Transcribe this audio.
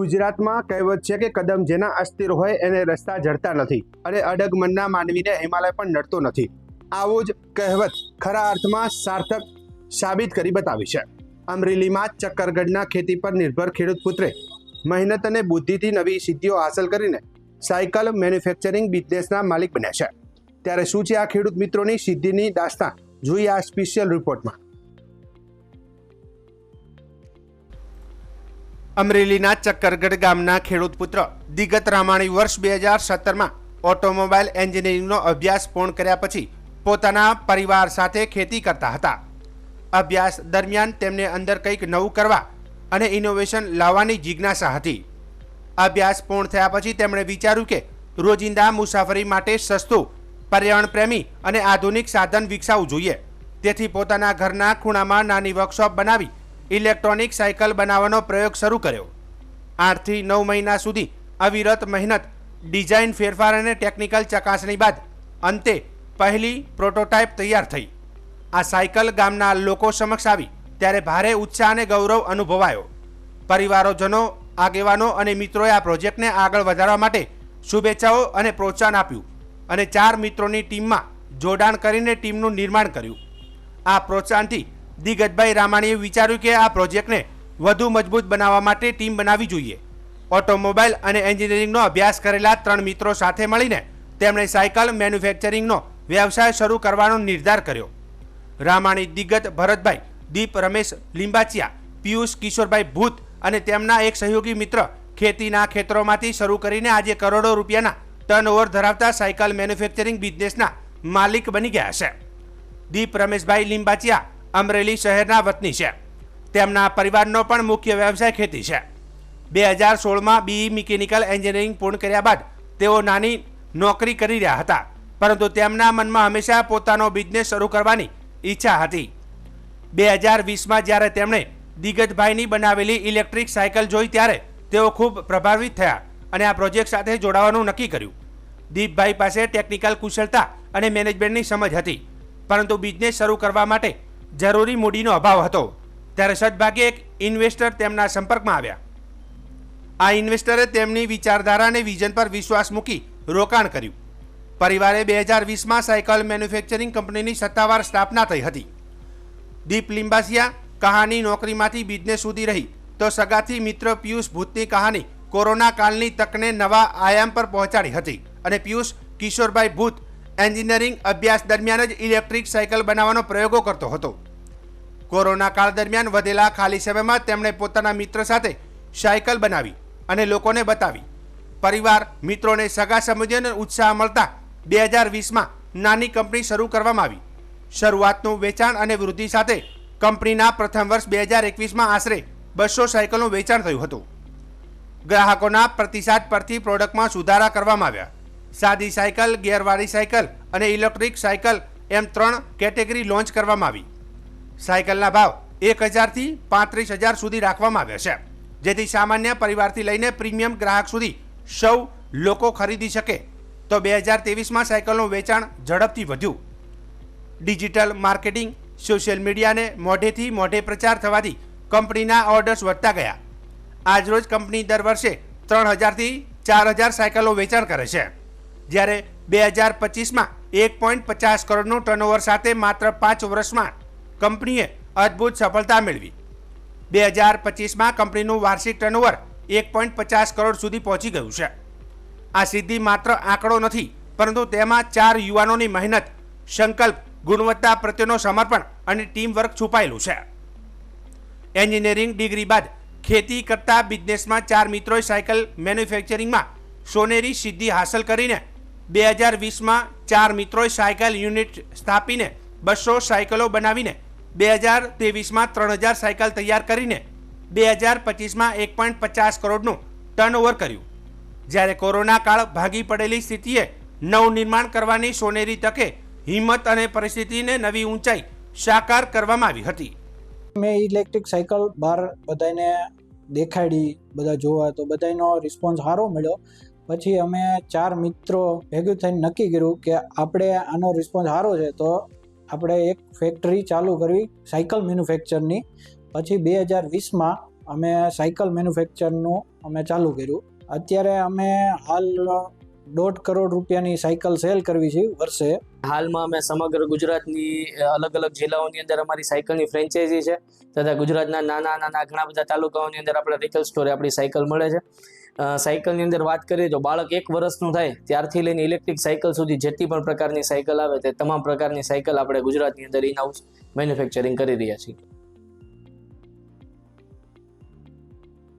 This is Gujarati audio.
ગુજરાતમાં કહેવત છે કે કદમ જેના અસ્થિર હોય એને રસ્તા જડતા નથી અને અડગ મનના માનવીને હિમાલય પણ નડતો નથી. આવું જ કહેવત ખરા અર્થમાં સાર્થક સાબિત કરી બતાવી છે. અમરેલીમાં ચક્કરગઢના ખેતી પર નિર્ભર ખેડૂત પુત્રે મહેનત અને બુદ્ધિથી નવી સિદ્ધિઓ હાંસલ કરીને સાયકલ મેન્યુફેક્ચરિંગ બિઝનેસના માલિક બન્યા છે. ત્યારે શું છે આ ખેડૂત મિત્રોની સિદ્ધિની દાસ્તા? જોઈએ આ સ્પેશિયલ રિપોર્ટમાં. અમરેલીના ચક્કરગઢ ગામના ખેડૂત પુત્ર દિગત રામાણી વર્ષ બે હજાર સત્તરમાં ઓટોમોબાઈલ એન્જિનિયરિંગનો અભ્યાસ પૂર્ણ કર્યા પછી પોતાના પરિવાર સાથે ખેતી કરતા હતા. અભ્યાસ દરમિયાન તેમને અંદર કંઈક નવું કરવા અને ઇનોવેશન લાવવાની જિજ્ઞાસા હતી. અભ્યાસ પૂર્ણ થયા પછી તેમણે વિચાર્યું કે રોજિંદા મુસાફરી માટે સસ્તું, પર્યાવરણ પ્રેમી અને આધુનિક સાધન વિકસાવવું જોઈએ. તેથી પોતાના ઘરના ખૂણામાં નાની વર્કશોપ બનાવી ઇલેક્ટ્રોનિક સાયકલ બનાવવાનો પ્રયોગ શરૂ કર્યો. આઠથી નવ મહિના સુધી અવિરત મહેનત, ડિઝાઇન ફેરફાર અને ટેકનિકલ ચકાસણી બાદ અંતે પહેલી પ્રોટોટાઇપ તૈયાર થઈ. આ સાયકલ ગામના લોકો સમક્ષ આવી ત્યારે ભારે ઉત્સાહ અને ગૌરવ અનુભવાયો. પરિવારોજનો, આગેવાનો અને મિત્રોએ આ પ્રોજેક્ટને આગળ વધારવા માટે શુભેચ્છાઓ અને પ્રોત્સાહન આપ્યું અને ચાર મિત્રોની ટીમમાં જોડાણ કરીને ટીમનું નિર્માણ કર્યું. આ પ્રોત્સાહનથી દિગતભાઈ રામાણીએ વિચાર્યું કે આ પ્રોજેક્ટને વધુ મજબૂત બનાવવા માટે ટીમ બનાવવી જોઈએ. ઓટોમોબાઈલ અને એન્જિનિયરિંગનો અભ્યાસ કરેલા ત્રણ મિત્રો સાથે મળીને તેમણે સાયકલ મેન્યુફેક્ચરિંગનો વ્યવસાય શરૂ કરવાનો નિર્ધાર કર્યો. રામાણી દિગ્ગજ ભરતભાઈ, દીપ રમેશ લિંબાચિયા, પિયુષ કિશોરભાઈ ભૂત અને તેમના એક સહયોગી મિત્ર ખેતીના ખેતરોમાંથી શરૂ કરીને આજે કરોડો રૂપિયાના ટર્નઓવર ધરાવતા સાયકલ મેન્યુફેક્ચરિંગ બિઝનેસના માલિક બની ગયા છે. દીપ રમેશભાઈ લિંબાચિયા અમરેલી શહેરના વતની છે. તેમના પરિવારનો પણ મુખ્ય વ્યવસાય ખેતી છે. બે હજાર સોળમાં બી મિકેનિકલ એન્જિનિયરિંગ પૂર્ણ કર્યા બાદ તેઓ નાની નોકરી કરી રહ્યા હતા. પરંતુ તેમના મનમાં હંમેશા પોતાનો બિઝનેસ શરૂ કરવાની ઈચ્છા હતી. બે હજાર વીસમાં જ્યારે તેમણે દિગ્ગજભાઈની બનાવેલી ઇલેક્ટ્રિક સાયકલ જોઈ ત્યારે તેઓ ખૂબ પ્રભાવિત થયા અને આ પ્રોજેક્ટ સાથે જોડાવાનું નક્કી કર્યું. દીપભાઈ પાસે ટેકનિકલ કુશળતા અને મેનેજમેન્ટની સમજ હતી. પરંતુ બિઝનેસ શરૂ કરવા માટે જરૂરી મૂડીનો અભાવ હતો. ત્યારે સદભાગ્યે એક ઇન્વેસ્ટર તેમના સંપર્કમાં આવ્યા. આ ઇન્વેસ્ટરે તેમની વિચારધારા અને વિઝન પર વિશ્વાસ મૂકી રોકાણ કર્યું. પરિવારે બે હજાર વીસમાં સાયકલ મેન્યુફેક્ચરિંગ કંપનીની સત્તાવાર સ્થાપના થઈ હતી. દીપ લિંબાસિયા કહાની નોકરીમાંથી બિઝનેસ સુધી રહી તો સગાથી મિત્ર પિયુષ ભૂતની કહાની કોરોના કાળની તકને નવા આયામ પર પહોંચાડી હતી અને પિયુષ કિશોરભાઈ ભૂત એન્જિનિયરિંગ અભ્યાસ દરમિયાન જ ઇલેક્ટ્રિક સાયકલ બનાવવાનો પ્રયોગો કરતો હતો. કોરોના કાળ દરમિયાન વધેલા ખાલી સમયમાં તેમણે પોતાના મિત્ર સાથે સાયકલ બનાવી અને લોકોને બતાવી. પરિવાર, મિત્રોને સગા સંબંધીઓને ઉત્સાહ મળતા બે હજાર વીસમાં નાની કંપની શરૂ કરવામાં આવી. શરૂઆતનું વેચાણ અને વૃદ્ધિ સાથે કંપનીના પ્રથમ વર્ષ બે હજાર એકવીસમાં આશરે બસો સાયકલનું વેચાણ થયું હતું. ગ્રાહકોના પ્રતિસાદ પરથી પ્રોડક્ટમાં સુધારા કરવામાં આવ્યા. સાદી સાયકલ ગિયરવાળી સાયકલ અને ઇલેક્ટ્રિક સાયકલ એમ ત્રણ કેટેગરી લોન્ચ કરવામાં આવી. સાયકલના ભાવ એક હજારથી પાંત્રીસ હજાર સુધી રાખવામાં આવ્યા છે, જેથી સામાન્ય પરિવારથી લઈને પ્રીમિયમ ગ્રાહક સુધી સૌ લોકો ખરીદી શકે. તો બે હજાર ત્રેવીસમાં સાયકલનું વેચાણ ઝડપથી વધ્યું. ડિજિટલ માર્કેટિંગ, સોશિયલ મીડિયાને મોઢેથી મોઢે પ્રચાર થવાથી કંપનીના ઓર્ડર્સ વધતા ગયા. આજરોજ કંપની દર વર્ષે ત્રણ હજારથી ચાર હજાર સાયકલો વેચાણ કરે છે. જ્યારે બે હજાર પચીસમાં એક પોઈન્ટ પચાસ કરોડનું ટર્નઓવર સાથે માત્ર પાંચ વર્ષમાં કંપનીએ અદ્ભુત સફળતા મેળવી. બે હજાર પચીસમાં કંપનીનું વાર્ષિક ટર્નઓવર એક પોઈન્ટ પચાસ કરોડ સુધી પહોંચી ગયું છે. આ સિદ્ધિ માત્ર આંકડો નથી, પરંતુ તેમાં ચાર યુવાનોની મહેનત, સંકલ્પ, ગુણવત્તા પ્રત્યેનો સમર્પણ અને ટીમવર્ક છુપાયેલું છે. એન્જિનિયરિંગ ડિગ્રી બાદ ખેતી કરતા બિઝનેસમાં ચાર મિત્રોએ સાયકલ મેન્યુફેક્ચરિંગમાં સોનેરી સિદ્ધિ હાંસલ કરીને બે હજાર વીસમાં ચાર મિત્રોએ સાયકલ યુનિટ સ્થાપીને બસો સાયકલો બનાવીને બે હજાર ત્રેવીસમાં ત્રણ હજાર સાયકલ તૈયાર કરીને બે હજાર પચીસમાં એક પોઈન્ટ પચાસ કરોડનું ટર્નઓવર કર્યું. જ્યારે કોરોના કાળ ભાગી પડેલી સ્થિતિએ નવનિર્માણ કરવાની સોનેરી તકે હિંમત અને પરિસ્થિતિને નવી ઊંચાઈ સાકાર કરવામાં આવી હતી. મેં ઇલેક્ટ્રિક સાયકલ બહાર બધાને દેખાડી, બધા જોવા, તો બધાનો રિસ્પોન્સ સારો મળ્યો. પછી અમે ચાર મિત્રો ભેગું થઈને નક્કી કર્યું કે આપણે આનો રિસ્પોન્સ સારો છે, તો આપણે એક ફેક્ટરી ચાલુ કરવી સાયકલ મેન્યુફેક્ચરની પછી બે હજાર વીસમાં અમે સાયકલ મેન્યુફેક્ચરનું અમે ચાલુ કર્યું. અત્યારે અમે હાલ દોઢ કરોડ રૂપિયાની સાયકલ સેલ કરવી છે વર્ષે. હાલમાં અમે સમગ્ર ગુજરાતની અલગ અલગ જિલ્લાઓની અંદર અમારી સાયકલની ફ્રેન્ચાઇઝી છે. તથા ગુજરાતના નાના નાના ઘણા બધા તાલુકાઓની અંદર આપણે રિકલ સ્ટોરે આપણી સાયકલ મળે છે. સાયકલની અંદર વાત કરીએ તો બાળક એક વર્ષનું થાય ત્યારથી લઈને ઇલેક્ટ્રિક સાયકલ સુધી જેટલી પણ પ્રકારની સાયકલ આવે તે તમામ પ્રકારની સાયકલ આપણે ગુજરાતની અંદર ઇન હાઉસ મેન્યુફેક્ચરિંગ કરી રહ્યા છીએ.